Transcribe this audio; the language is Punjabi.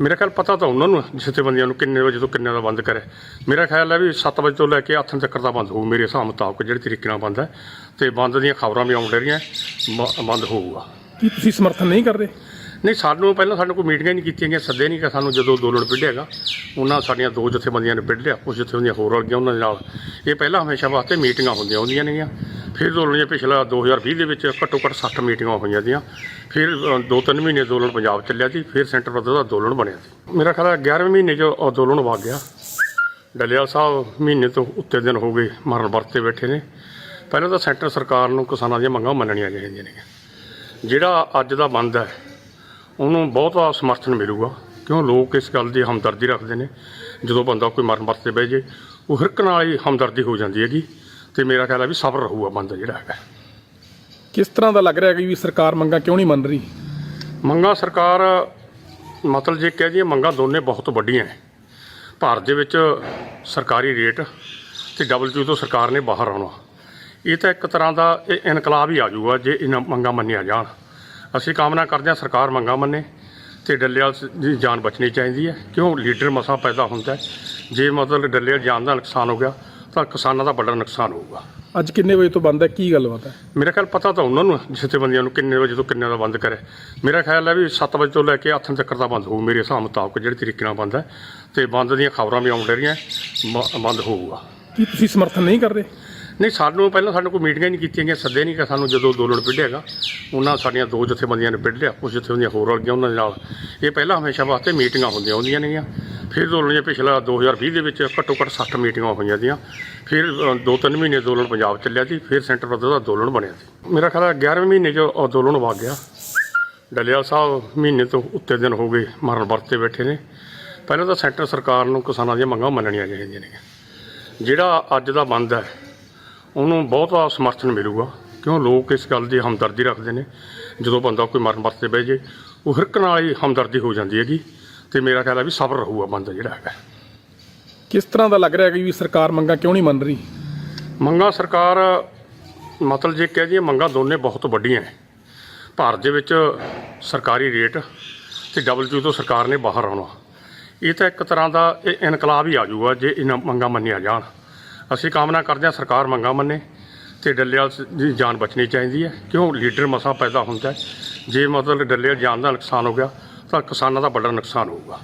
ਮੇਰਾ ਖਿਆਲ ਪਤਾ ਤਾਂ ਉਹਨਾਂ ਨੂੰ ਜਥੇਬੰਦੀਆਂ ਨੂੰ ਕਿੰਨੇ ਵਜੇ ਤੋਂ ਕਿੰਨੇ ਦਾ ਬੰਦ ਕਰੇ ਮੇਰਾ ਖਿਆਲ ਹੈ ਵੀ 7 ਵਜੇ ਤੋਂ ਲੈ ਕੇ ਆਥਣ ਤੱਕ ਦਾ ਬੰਦ ਹੋਊ ਮੇਰੇ ਹਿਸਾਬ ਮੁਤਾਬਕ ਜਿਹੜੇ ਤਰੀਕੇ ਨਾਲ ਬੰਦ ਹੈ। ਤੇ ਬੰਦ ਦੀਆਂ ਖਬਰਾਂ ਵੀ ਆਉਣ ਰਹੀਆਂ ਬੰਦ ਹੋਊਗਾ। ਕੀ ਤੁਸੀਂ ਸਮਰਥਨ ਨਹੀਂ ਕਰਦੇ? ਨਹੀਂ ਸਾਨੂੰ ਪਹਿਲਾਂ ਸਾਨੂੰ ਕੋਈ ਮੀਟਿੰਗਾਂ ਨਹੀਂ ਕੀਤੀਆਂ ਗਈਆਂ ਸੱਦੇ ਨਹੀਂ ਕਿ ਸਾਨੂੰ ਜਦੋਂ ਅੰਦੋਲਨ ਵਿੱਢਿਆਗਾ ਉਹਨਾਂ ਸਾਡੀਆਂ ਦੋ ਜਥੇਬੰਦੀਆਂ ਨੇ ਵਿੱਢ ਲਿਆ ਕੁਝ ਜਥੇਬੰਦੀਆਂ ਹੋਰ ਰਲ ਗਈਆਂ ਉਹਨਾਂ ਦੇ ਨਾਲ। ਇਹ ਪਹਿਲਾਂ ਹਮੇਸ਼ਾ ਵਾਸਤੇ ਮੀਟਿੰਗਾਂ ਹੁੰਦੀਆਂ ਹੁੰਦੀਆਂ ਨੇਗੀਆਂ। ਫਿਰ ਅੰਦੋਲਨ ਪਿਛਲਾ 2020 ਦੇ ਵਿੱਚ ਘੱਟੋ ਘੱਟ 60 ਮੀਟਿੰਗਾਂ ਹੋਈਆਂ ਦੀਆਂ ਫਿਰ ਅ, ਦੋ ਤਿੰਨ ਮਹੀਨੇ ਅੰਦੋਲਨ ਪੰਜਾਬ ਚੱਲਿਆ ਸੀ ਫਿਰ ਸੈਂਟਰ ਪੱਧਰ ਦਾ ਅੰਦੋਲਨ ਬਣਿਆ ਸੀ। ਮੇਰਾ ਖਿਆਲ ਹੈ 11ਵੇਂ ਮਹੀਨੇ 'ਚ ਅੰਦੋਲਨ ਵਗ ਗਿਆ। ਡਲਿਆ ਸਾਹਿਬ ਮਹੀਨੇ ਤੋਂ ਉੱਤੇ ਦਿਨ ਹੋ ਗਏ ਮਰਨ ਵਰਤੇ ਬੈਠੇ ਨੇ। ਪਹਿਲਾਂ ਤਾਂ ਸੈਂਟਰ ਸਰਕਾਰ ਨੂੰ ਕਿਸਾਨਾਂ ਦੀਆਂ ਮੰਗਾਂ ਮੰਨਣੀਆਂ ਚਾਹੀਦੀਆਂ ਨੇ। ਜਿਹੜਾ ਅੱਜ ਦਾ ਬੰਦ ਹੈ ਉਹਨੂੰ ਬਹੁਤਾ ਸਮਰਥਨ ਮਿਲੂਗਾ। ਕਿਉਂ? ਲੋਕ ਇਸ ਗੱਲ ਦੀ ਹਮਦਰਦੀ ਰੱਖਦੇ ਨੇ। ਜਦੋਂ ਬੰਦਾ ਕੋਈ ਮਰਨ ਵਰਤੇ ਬਹਿ ਜੇ ਉਹ ਹਿਰਕ ਨਾਲ ਹੀ ਹਮਦਰਦੀ ਹੋ ਜਾਂਦੀ ਹੈਗੀ। ਤੇ ਮੇਰਾ ਖਿਆਲ ਹੈ ਵੀ ਸਬਰ ਰਹੂਗਾ ਬੰਦਾ ਜਿਹੜਾ ਹੈਗਾ। ਕਿਸ ਤਰ੍ਹਾਂ ਦਾ ਲੱਗ ਰਿਹਾ ਕਿ ਵੀ ਸਰਕਾਰ ਮੰਗਾਂ ਕਿਉਂ ਨਹੀਂ ਮੰਨ ਰਹੀ? ਮੰਗਾਂ ਸਰਕਾਰ ਮਤਲਬ ਜੇ ਕਹਿ ਦਈਏ ਮੰਗਾਂ ਦੋਨੇ ਬਹੁਤ ਵੱਡੀਆਂ ਹੈ। ਭਾਰਤ ਦੇ ਵਿੱਚ ਸਰਕਾਰੀ ਰੇਟ ਤੇ ਡਬਲਯੂ ਤੋਂ ਸਰਕਾਰ ਨੇ ਬਾਹਰ ਆਉਣਾ। ਇਹ ਤਾਂ ਇੱਕ ਤਰ੍ਹਾਂ ਦਾ ਇਹ ਇਨਕਲਾਬ ਹੀ ਆ ਜਾਊਗਾ ਜੇ ਇਹਨਾਂ ਮੰਗਾਂ ਮੰਨੀਆਂ ਜਾਣ। ਅਸੀਂ ਕਾਮਨਾ ਕਰਦੇ ਹਾਂ ਸਰਕਾਰ ਮੰਗਾਂ ਮੰਨੇ ਤੇ ਡੱਲੇਵਾਲ ਦੀ ਜਾਨ ਬਚਣੀ ਚਾਹੀਦੀ ਹੈ। ਕਿਉਂ? ਲੀਡਰ ਮਸਾ ਪੈਦਾ ਹੁੰਦਾ ਜੇ ਮਤਲਬ ਡੱਲੇਵਾਲ ਜਾਨ ਦਾ ਨੁਕਸਾਨ ਹੋ ਗਿਆ ਤਾਂ ਕਿਸਾਨਾਂ ਦਾ ਵੱਡਾ ਨੁਕਸਾਨ ਹੋਊਗਾ। ਅੱਜ ਕਿੰਨੇ ਵਜੇ ਤੋਂ ਬੰਦ ਹੈ? ਕੀ ਗੱਲਬਾਤ ਹੈ? ਮੇਰਾ ਖਿਆਲ ਪਤਾ ਤਾਂ ਉਹਨਾਂ ਨੂੰ ਜਥੇਬੰਦੀਆਂ ਨੂੰ ਕਿੰਨੇ ਵਜੇ ਤੋਂ ਕਿੰਨੇ ਦਾ ਬੰਦ ਕਰੇ। ਮੇਰਾ ਖਿਆਲ ਹੈ ਵੀ 7 ਵਜੇ ਤੋਂ ਲੈ ਕੇ ਆਥਣ ਤੱਕ ਦਾ ਬੰਦ ਹੋਊ ਮੇਰੇ ਹਿਸਾਬ ਮੁਤਾਬਕ ਜਿਹੜੇ ਤਰੀਕੇ ਨਾਲ ਬੰਦ ਹੈ। ਤੇ ਬੰਦ ਦੀਆਂ ਖਬਰਾਂ ਵੀ ਆਉਣ ਰਹੀਆਂ ਬੰਦ ਹੋਊਗਾ। ਕੀ ਤੁਸੀਂ ਸਮਰਥਨ ਨਹੀਂ ਕਰਦੇ? ਨਹੀਂ ਸਾਨੂੰ ਪਹਿਲਾਂ ਸਾਨੂੰ ਕੋਈ ਮੀਟਿੰਗਾਂ ਨਹੀਂ ਕੀਤੀਆਂ ਗਈਆਂ ਸੱਦੇ ਨਹੀਂ ਕਿ ਸਾਨੂੰ ਜਦੋਂ ਅੰਦੋਲਨ ਵਿੱਢਿਆਗਾ ਉਹਨਾਂ ਸਾਡੀਆਂ ਦੋ ਜਥੇਬੰਦੀਆਂ ਨੇ ਵਿੱਢ ਲਿਆ ਕੁਝ ਜਥੇਬੰਦੀਆਂ ਹੋਰ ਰਲ ਗਈਆਂ ਉਹਨਾਂ ਦੇ ਨਾਲ। ਇਹ ਪਹਿਲਾਂ ਹਮੇਸ਼ਾ ਵਾਸਤੇ ਮੀਟਿੰਗਾਂ ਹੁੰਦੀਆਂ ਹੁੰਦੀਆਂ ਨੇਗੀਆਂ। ਫਿਰ ਅੰਦੋਲਨ ਪਿਛਲਾ 2020 ਦੇ ਵਿੱਚ ਘੱਟੋ ਘੱਟ 60 ਮੀਟਿੰਗਾਂ ਹੋਈਆਂ ਦੀਆਂ ਫਿਰ ਅ, ਦੋ ਤਿੰਨ ਮਹੀਨੇ ਅੰਦੋਲਨ ਪੰਜਾਬ ਚੱਲਿਆ ਸੀ ਫਿਰ ਸੈਂਟਰ ਪੱਧਰ ਦਾ ਅੰਦੋਲਨ ਬਣਿਆ ਸੀ ਮੇਰਾ ਖਿਆਲ ਹੈ 11ਵੇਂ ਮਹੀਨੇ 'ਚ ਅੰਦੋਲਨ ਵਗ ਗਿਆ। ਡਲਿਆ ਸਾਹਿਬ ਮਹੀਨੇ ਤੋਂ ਉੱਤੇ ਦਿਨ ਹੋ ਗਏ ਮਰਨ ਵਰਤ ਬੈਠੇ ਨੇ। ਪਹਿਲਾਂ ਤਾਂ ਸੈਂਟਰ ਸਰਕਾਰ ਨੂੰ ਕਿਸਾਨਾਂ ਦੀਆਂ ਮੰਗਾਂ ਮੰਨਣੀਆਂ ਚਾਹੀਦੀਆਂ ਨੇ। ਜਿਹੜਾ ਅੱਜ ਦਾ ਬੰਦ ਹੈ ਉਹਨੂੰ ਬਹੁਤਾ ਸਮਰਥਨ ਮਿਲੂਗਾ। ਕਿਉਂ? ਲੋਕ ਇਸ ਗੱਲ ਦੀ ਹਮਦਰਦੀ ਰੱਖਦੇ ਨੇ। ਜਦੋਂ ਬੰਦਾ ਕੋਈ ਮਰਨ ਵਰਤ ਬਹਿ ਜੇ ਉਹ ਹਿਰਕ ਨਾਲ ਹੀ ਹਮਦਰਦੀ ਹੋ ਜਾਂਦੀ ਹੈਗੀ। ਤੇ ਮੇਰਾ ਖਿਆਲ ਹੈ ਵੀ ਸਬਰ ਰਹੂਗਾ ਬੰਦਾ ਜਿਹੜਾ ਹੈਗਾ। ਕਿਸ ਤਰ੍ਹਾਂ ਦਾ ਲੱਗ ਰਿਹਾ ਕਿ ਵੀ ਸਰਕਾਰ ਮੰਗਾਂ ਕਿਉਂ ਨਹੀਂ ਮੰਨ ਰਹੀ? ਮੰਗਾਂ ਸਰਕਾਰ ਮਤਲਬ ਜੇ ਕਹਿ ਦਈਏ ਮੰਗਾਂ ਦੋਨੇ ਬਹੁਤ ਵੱਡੀਆਂ ਹੈ ਭਾਰਤ ਦੇ ਵਿੱਚ ਸਰਕਾਰੀ ਰੇਟ ਤੇ ਡਬਲਯੂ ਤੋਂ ਸਰਕਾਰ ਨੇ ਬਾਹਰ ਆਉਣਾ। ਇਹ ਤਾਂ ਇੱਕ ਤਰ੍ਹਾਂ ਦਾ ਇਹ ਇਨਕਲਾਬ ਹੀ ਆ ਜਾਊਗਾ ਜੇ ਇਹਨਾਂ ਮੰਗਾਂ ਮੰਨੀਆਂ ਜਾਣ। ਅਸੀਂ ਕਾਮਨਾ ਕਰਦੇ ਹਾਂ ਸਰਕਾਰ ਮੰਗਾਂ ਮੰਨੇ ਤੇ ਡੱਲੇਵਾਲ ਦੀ ਜਾਨ ਬਚਣੀ ਚਾਹੀਦੀ ਹੈ। ਕਿਉਂ? ਲੀਡਰ ਮਸਾ ਪੈਦਾ ਹੁੰਦਾ ਹੈ। ਜੇ ਮਤਲਬ ਡੱਲੇਵਾਲ ਜਾਨ ਦਾ ਨੁਕਸਾਨ ਹੋ ਗਿਆ ਤਾਂ ਕਿਸਾਨਾਂ ਦਾ ਵੱਡਾ ਨੁਕਸਾਨ ਹੋਊਗਾ।